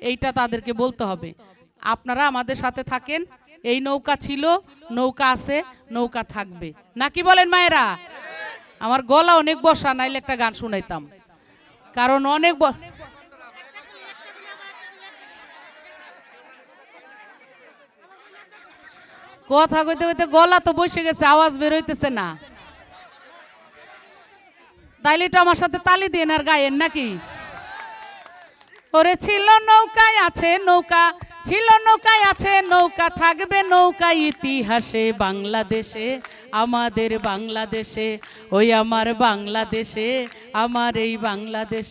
এইটা তাদেরকে বলতে হবে। আপনারা আমাদের সাথে থাকেন। এই নৌকা ছিল, নৌকা আছে, নৌকা থাকবে। নাকি বলেন মায়েরা? আমার গলা অনেক বসা, নাইলে একটা গান শুনাইতাম। কারণ অনেক কথা কইতে কইতে গলা তো বসে গেছে, আওয়াজ বের হইতেছে না। তাইলে তো আমার সাথে তালি দিয়ে আর গায়েন নাকি? ওরে ছিল নৌকায় আছে নৌকা, ছিল নৌকায় আছে নৌকা, থাকবে নৌকা ইতিহাসে বাংলাদেশে, আমাদের বাংলাদেশে, ওই আমার বাংলাদেশে, আমার এই বাংলাদেশ।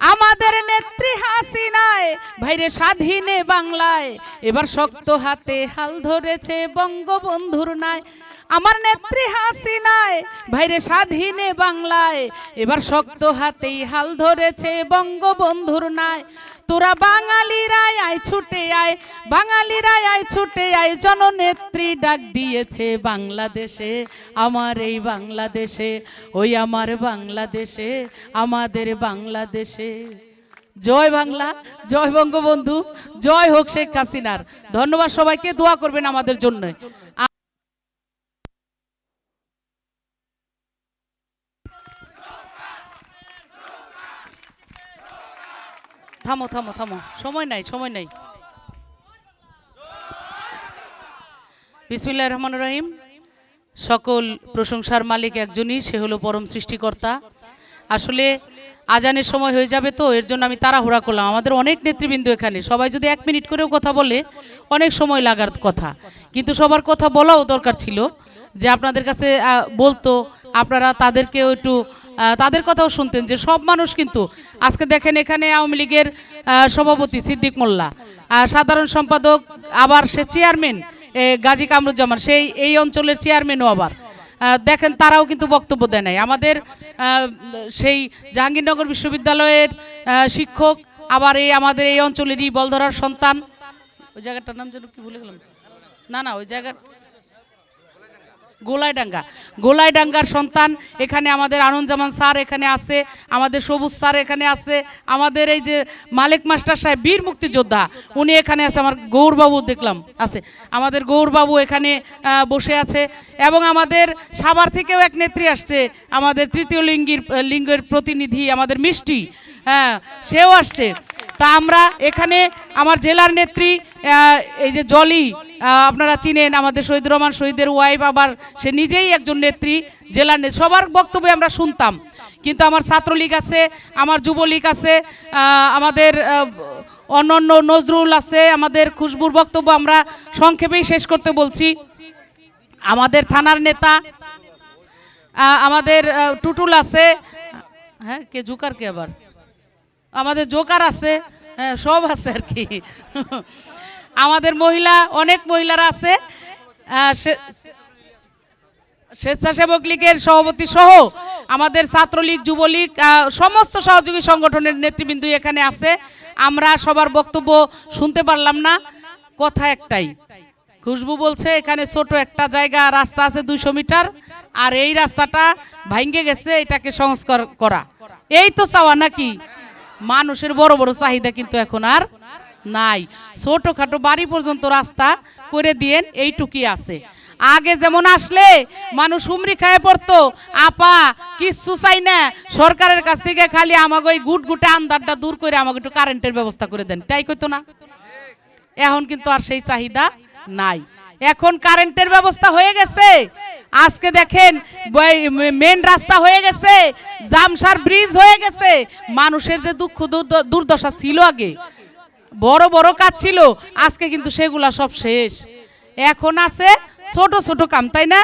আমাদের নেত্রী হাসিনায়, ভাইরে স্বাধীনে বাংলায়, এবার শক্ত হাতে হাল ধরেছে বঙ্গবন্ধুর নাই আমার নেত্রী হাসিনায়, ভাইরে স্বাধীনে বাংলায়, এবার শক্ত হাতেই হাল ধরেছে বঙ্গবন্ধুর নাই তোরা বাঙালিরাই আয়, ছুটে আয়। বাঙালিরাই আয়, ছুটে আয়। জননেত্রী ডাক দিয়েছে বাংলাদেশে, আমার এই বাংলাদেশে, ওই আমার বাংলাদেশে, আমাদের বাংলাদেশে। জয় বাংলা, জয় বঙ্গবন্ধু, জয় হোক শেখ হাসিনার। ধন্যবাদ সবাইকে, দোয়া করবেন আমাদের জন্য। থামো থামো থামো। সময় নাই সময় নাই। বিসমিল্লাহ রহমান রহিম। সকল প্রশংসার মালিক একজনই, সে হলো পরম সৃষ্টিকর্তা। আসলে আজানের সময় হয়ে যাবে তো, এর জন্য আমি তাড়াহুড়া করলাম। আমাদের অনেক নেতৃবৃন্দ এখানে, সবাই যদি এক মিনিট করেও কথা বলে, অনেক সময় লাগার কথা। কিন্তু সবার কথা বলাও দরকার ছিল যে, আপনাদের কাছে বলতো, আপনারা তাদেরকেও একটু তাদের কথাও শুনতেন যে সব মানুষ কিন্তু, আজকে দেখেন এখানে আওয়ামী লীগের সভাপতি সিদ্দিক মোল্লা। সাধারণ সম্পাদক, আবার সে চেয়ারম্যান গাজী কামরুজ্জামান, সেই, এই অঞ্চলের চেয়ারম্যানও আবার। দেখেন তারাও কিন্তু বক্তব্য দেয় নাই। আমাদের সেই জাহাঙ্গীরনগর বিশ্ববিদ্যালয়ের শিক্ষক, আবার এই আমাদের এই অঞ্চলেরই বলধরার সন্তান। ওই জায়গাটার নাম যেন কি ভুলে গেলাম? না না, ওই জায়গা গোলাইডাঙ্গা। গোলাইডাঙ্গার সন্তান এখানে আমাদের আনন্দজামান স্যার এখানে আছে, আমাদের সবুজ স্যার এখানে আছে, আমাদের এই যে মালিক মাস্টার সাহেব, বীর মুক্তিযোদ্ধা, উনি এখানে আছে, আমার গৌরবাবু দেখলাম, আছে। আমাদের গৌরবাবু এখানে বসে আছে এবং আমাদের সাভার থেকেও এক নেত্রী আসছে, আমাদের তৃতীয় লিঙ্গির, লিঙ্গের প্রতিনিধি, আমাদের মিষ্টি হ্যাঁ সেও আসছে। তা আমরা এখানে আমার জেলার নেত্রী এই যে জলি আপনারা চিনেন আমাদের শহীদুর রহমান শহীদের ওয়াইফ আবার সে নিজেই একজন নেত্রী জেলার সবার বক্তব্য আমরা শুনতাম। কিন্তু আমার ছাত্রলীগ আছে আমার যুবলীগ আছে আমাদের আহ, অন্যান্য নজরুল আছে আমাদের খুশবুর বক্তব্য আমরা সংক্ষেপেই শেষ করতে বলছি। আমাদের থানার নেতা আমাদের টুটুল আছে। হ্যাঁ কে জুকার কে আবার? আমাদের জোকার আছে হ্যাঁ সব আছে আর কি। আমাদের মহিলা, অনেক মহিলারা আছে স্বেচ্ছাসেবক লীগের সভাপতি সহ আমাদের ছাত্রলীগ, যুবলীগ সমস্ত সহযোগী সংগঠনের নেতৃবৃন্দ এখানে আছে। আমরা সবার বক্তব্য শুনতে পারলাম না। কথা একটাই, খুশবু বলছে, এখানে ছোট একটা জায়গা, রাস্তা আছে দুইশো মিটার, আর এই রাস্তাটা ভাঙ্গে গেছে, এটাকে সংস্কার করা। এই তো চাওয়া নাকি? মানুষের বড় বড় চাহিদা কিন্তু এখন আর নাই। ছোটখাটো বাড়ি পর্যন্ত রাস্তা করে দিয়েন এইটুকি আছে। আগে যেমন আসলে মানুষ হুমরি খায় পড়তো, আপা কিচ্ছু চাই না, সরকারের কাছ থেকে খালি আমাকে ওই গুট গুটে আন্দারটা দূর করে আমাকে একটু কারেন্টের ব্যবস্থা করে দেন। তাই কইতো না? এখন কিন্তু আর সেই চাহিদা নাই। এখন কারেন্টের ব্যবস্থা হয়ে গেছে। আজকে দেখেন মেন রাস্তা হয়ে গেছে জামসার ব্রিজ হয়ে গেছে। মানুষের যে দুঃখ দুর্দশা ছিল আগে। বড় বড় কাজ ছিল, আজকে কিন্তু সেগুলা সব শেষ। এখন আছে ছোট ছোট কাম, তাই না?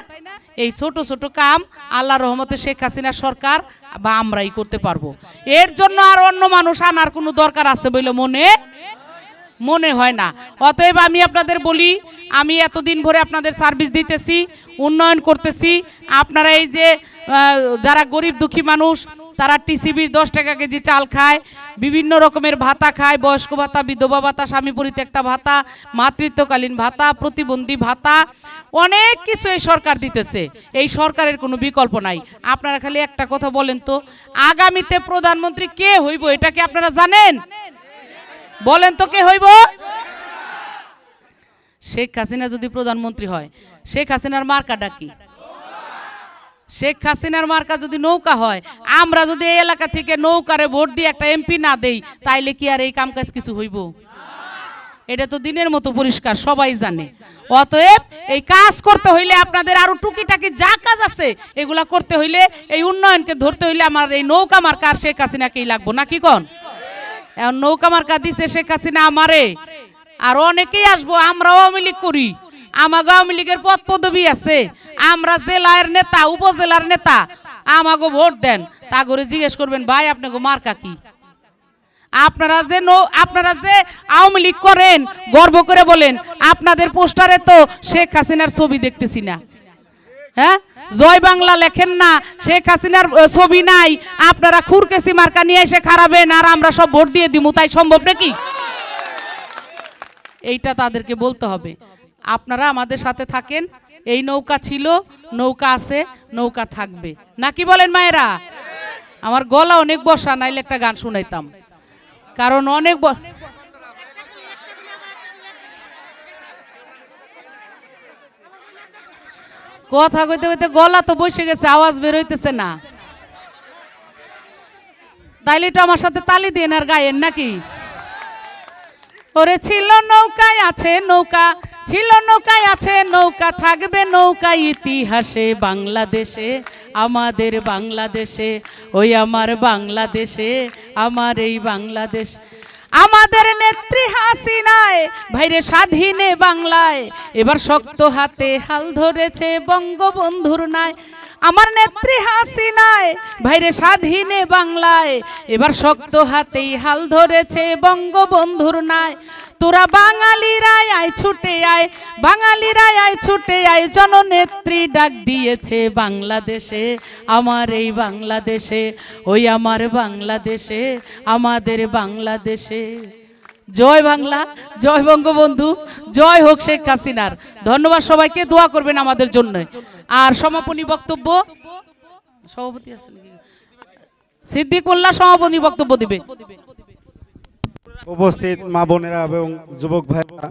এই ছোট ছোট কাম আল্লাহ রহমতে শেখ হাসিনা সরকার বা আমরাই করতে পারব। এর জন্য আর অন্য মানুষ আনার কোনো দরকার আছে বলে মনে মনে হয় না। অতএব আমি আপনাদের বলি, আমি এতদিন ভরে আপনাদের সার্ভিস দিতেছি, উন্নয়ন করতেছি। আপনারা এই যে যারা গরিব দুঃখী মানুষ, তারা টিসিবির দশ টাকা কেজি চাল খায়, বিভিন্ন রকমের ভাতা খায়, বয়স্ক ভাতা, বিধবা ভাতা, স্বামী পরিত্যক্তা ভাতা, মাতৃত্বকালীন ভাতা, প্রতিবন্ধী ভাতা, অনেক কিছু এই সরকার দিতেছে। এই সরকারের কোনো বিকল্প নাই। আপনারা খালি একটা কথা বলেন তো, আগামীতে প্রধানমন্ত্রী কে হইব, এটা কি আপনারা জানেন? বলেন তো কে হইব? শেখ হাসিনা যদি প্রধানমন্ত্রী হয়, শেখ হাসিনার মার্কাটা কি? শেখ হাসিনার মার্কা যদি নৌকা হয়, আমরা যদি এই এলাকা থেকে নৌকারে ভোট দিয়ে একটা এমপি না দেই, তাইলে কি আর এই কামকাজ কিছু হইব? এটা তো দিনের মতো পরিষ্কার, সবাই জানে। অতএব এই কাজ করতে হইলে আপনাদের আরও টুকিটাকি যা কাজ আছে, এগুলা করতে হইলে, এই উন্নয়নকে ধরতে হইলে আমার এই নৌকা মার্কা আর শেখ হাসিনাকেই লাগবো। নাকি কন? এখন নৌকা মার্কা দিছে শেখ হাসিনা আমারে। আর অনেকেই আসব আমরা আওয়ামী লীগ করি। আমাগো আওয়ামী লীগের পদ পদবি আছে। আমরা জেলার নেতা, উপজেলার নেতা, আমাগো ভোট দেন। তা করে জিজ্ঞেস করবেন, ভাই আপনাকে মার্কা কি? আপনারা যে নো, আপনারা যে আওয়ামী লীগ করেন, গর্ব করে বলেন, আপনাদের পোস্টারে তো শেখ হাসিনার ছবি দেখতেছি না। হ্যাঁ? জয় বাংলা লেখেন না। শেখ হাসিনার ছবি নাই। আপনারা খুরকেসি মার্কা নিয়ে এসে খারাপেন, আর আমরা সব ভোট দিয়ে দিব তাই সম্ভব নাকি? এইটা তাদেরকে বলতে হবে। আপনারা আমাদের সাথে থাকেন। এই নৌকা ছিল, নৌকা আছে, নৌকা থাকবে। নাকি বলেন মায়েরা? আমার গলা অনেক বসা, নাইলে একটা গান শুনাইতাম। কারণ অনেক কথা কইতে কইতে গলা তো বসে গেছে, আওয়াজ বের হইতেছে না। তাইলে তো আমার সাথে তালি দিয়ে আর গায়েন নাকি? ওরে ছিল নৌকায় আছে নৌকা, ছিল নৌকায় আছে নৌকা, থাকবে নৌকা ইতিহাসে বাংলাদেশে, আমাদের বাংলাদেশে, ওই আমার বাংলাদেশে, আমার এই বাংলাদেশ। আমাদের নেত্রী হাসিনায়, ভাইরে স্বাধীনে বাংলায়, এবার শক্ত হাতে হাল ধরেছে বঙ্গবন্ধুর নাই আমার নেত্রী হাসিনায়, ভাইরে স্বাধীনে বাংলায়, এবার শক্ত হাতেই হাল ধরেছে বঙ্গবন্ধুর নাই তোরা বাঙালিরাই আয়, ছুটে আয়। বাঙালিরাই আয়, ছুটে আয়। জননেত্রী ডাক দিয়েছে বাংলাদেশে, আমার এই বাংলাদেশে, ওই আমার বাংলাদেশে, আমাদের বাংলাদেশে। জয় বাংলা, জয় বঙ্গবন্ধু, জয় হোক শেখ হাসিনার। ধন্যবাদ সবাইকে, দোয়া করবেন আমাদের জন্য। আর সমাপনী বক্তব্য? সভাপতি আছে নাকি? সিদ্দিক মোল্লা সমাপনী বক্তব্য দিবে। উপস্থিত মা বোনেরা এবং যুবক ভাইরা